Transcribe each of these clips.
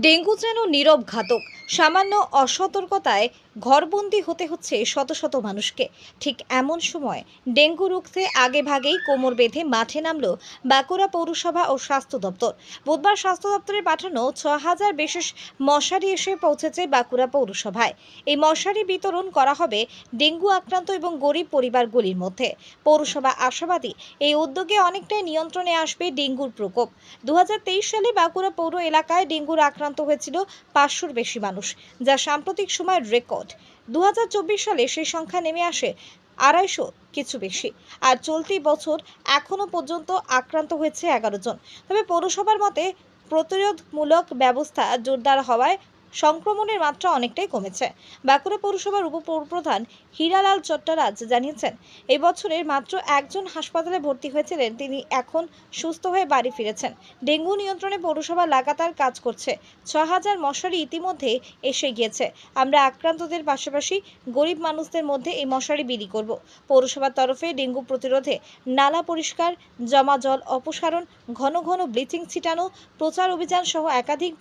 Dengue যেন নীরব ঘাতক। সামান্য অসতর্কতায় ঘরবন্দি হতে হচ্ছে শত শত মানুষকে। ঠিক এমন সময় ডেঙ্গু রুখতে আগে ভাগেই কোমর বেঁধে মাঠে নামল বাঁকুড়া পৌরসভা ও স্বাস্থ্য দপ্তর। বুধবার স্বাস্থ্য দপ্তরে পাঠানো ছ হাজার বিশেষ মশারি এসে পৌঁছেছে বাঁকুড়া পৌরসভায়। এই মশারি বিতরণ করা হবে ডেঙ্গু আক্রান্ত এবং গরিব পরিবারগুলির মধ্যে। পৌরসভা আশাবাদী এই উদ্যোগে অনেকটাই নিয়ন্ত্রণে আসবে ডেঙ্গুর প্রকোপ। দু হাজার তেইশ সালে বাঁকুড়া পৌর এলাকায় ডেঙ্গুর আক্রান্ত হয়েছিল পাঁচশোর বেশি মানুষ। যা সাম্প্রতিক সময়ের রেকর্ড। দু হাজার চব্বিশ সালে সেই সংখ্যা নেমে আসে আড়াইশো কিছু বেশি। আর চলতি বছর এখনও পর্যন্ত আক্রান্ত হয়েছে এগারো জন। তবে পৌরসভার মতে প্রতিরোধমূলক ব্যবস্থা জোরদার হওয়ায় সংক্রমণের মাত্রা অনেকটাই কমেছে। বাঁকুড়া পৌরসভার উপপ্রধান হীরালাল চট্টরাজ জানিয়েছেন এই বছরের মাত্র একজন হাসপাতালে ভর্তি হয়েছিলেন। তিনি এখন সুস্থ হয়ে বাড়ি ফিরেছেন। ডেঙ্গু নিয়ন্ত্রণে পৌরসভা লাগাতার কাজ করছে। ছ হাজার মশারি ইতিমধ্যে এসে গিয়েছে। আমরা আক্রান্তদের পাশাপাশি গরিব মানুষদের মধ্যে এই মশারি বিলি করব। পৌরসভার তরফে ডেঙ্গু প্রতিরোধে নালা পরিষ্কার, জমা জল অপসারণ, ঘন ঘন ব্লিচিং ছিটানো, প্রচার অভিযান সহ একাধিক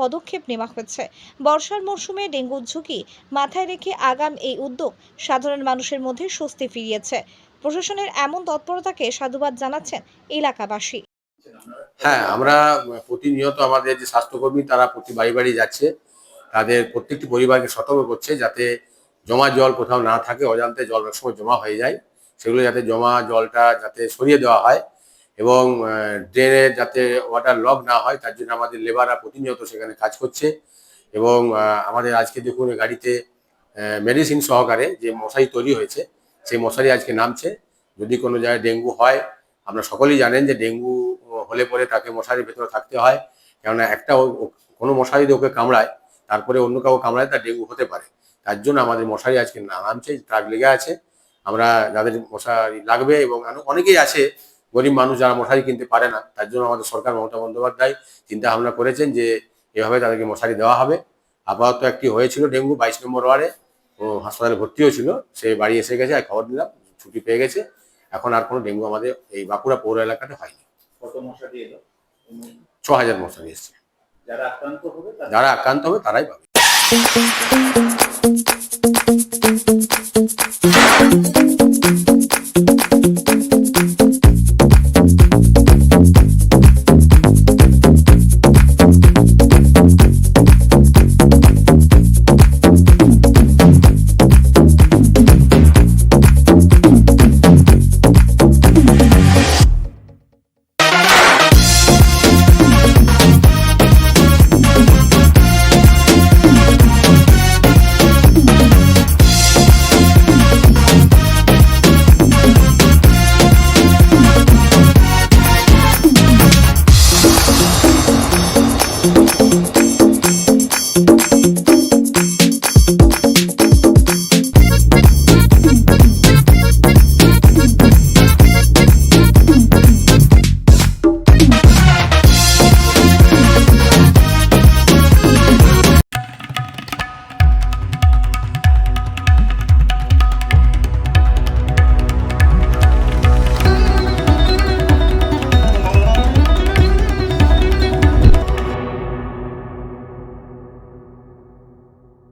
পদক্ষেপ নেওয়া হয়েছে। বর্ষার মরশুমে ডেঙ্গুর ঝুঁকি মাথায় রেখে আগাম এই উদ্যোগ সাধারণ মানুষের মধ্যে স্বস্তি ফিরিয়েছে। প্রশাসনের এমন তৎপরতাকে সাধুবাদ জানাচ্ছেন এলাকাবাসী। হ্যাঁ আমরা প্রতিনিয়ত আমাদের যে স্বাস্থ্যকর্মী, তারা প্রতি বাড়ি বাড়ি যাচ্ছে। তাদের প্রত্যেকটি পরিবারকে সতর্ক করছে যাতে জমা জল কোথাও না থাকে, অজান্তে জল সময় জমা হয়ে যায়। সেগুলো যাতে জমা জলটা যাতে সরিয়ে দেওয়া হয়। এবং ড্রেনে যাতে ওয়াটার লক না হয়, তার জন্য আমাদের লেবাররা প্রতিনিয়ত সেখানে কাজ করছে। এবং আমাদের আজকে দেখুন গাড়িতে মেডিসিন সহকারে যে মশারি তৈরি হয়েছে, সেই মশারি আজকে নামছে। যদি কোনো জায়গায় ডেঙ্গু হয়, আপনারা সকলেই জানেন যে ডেঙ্গু হলে পরে তাকে মশারির ভেতরে থাকতে হয়। কেননা একটা কোনো মশারি যদি ওকে কামড়ায়, তারপরে অন্য কাউ কামড়ায়, তার ডেঙ্গু হতে পারে। তার জন্য আমাদের মশারি আজকে নামছে ট্রাক লেগে আছে। আমরা যাদের মশারি লাগবে এবং অনেকেই আছে গরিব মানুষ যারা মশারি কিনতে পারে না তার জন্য আমাদের সরকার মমতা বন্দ্যোপাধ্যায় চিন্তা ভাবনা করেছেন যে এভাবে তাদেরকে মশারি দেওয়া হবে। আপাতত একটি হয়েছিল ডেঙ্গু বাইশ নম্বর ওয়ার্ডে ও হাসপাতালে ভর্তি ছিল সে বাড়ি এসে গেছে আর খবর দিলাম ছুটি পেয়ে গেছে। এখন আর কোনো ডেঙ্গু আমাদের এই বাঁকুড়া পৌর এলাকাতে হয়নি। কত মশারি এলো? এবং ছ হাজার মশারি এসছে। যারা আক্রান্ত হবে তাদের যারা আক্রান্ত হবে তারাই পাবে।